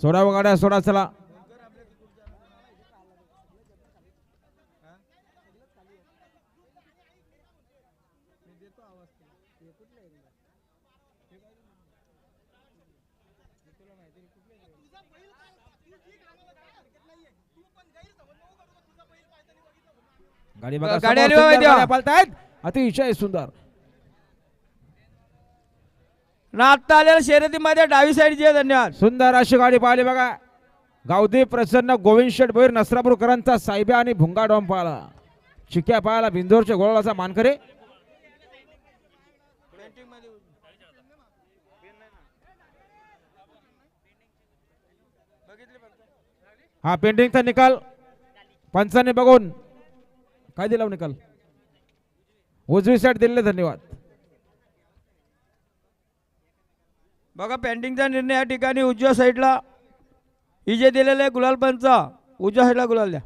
सोडा गाड्या सोडा चला. गाडी बघा गाडी पळतायत अतिशय सुंदर. ना आत्ता आलेल्या शर्यतीमध्ये डावी साईडची जे धन्यवाद. सुंदर अशी गाडी पाहिली बघा. गावदी प्रसन्न गोविंद शेठ भोईर नसरापूरकरांचा साहेब्या आणि भुंगा डॉम पाहिला चिक्या पाहायला बिंदोरच्या गोळाचा मानकरे. हा पेंटिंगचा निकाल. पंचाने बघून. काय दिला हो निकाल? उजवी साईड दिले धन्यवाद. बघा पेंटिंगचा निर्णय या ठिकाणी उजव्या साईडला ही जे दिलेलं आहे गुलाल पंचा उजव्या साईडला गुलाल द्या.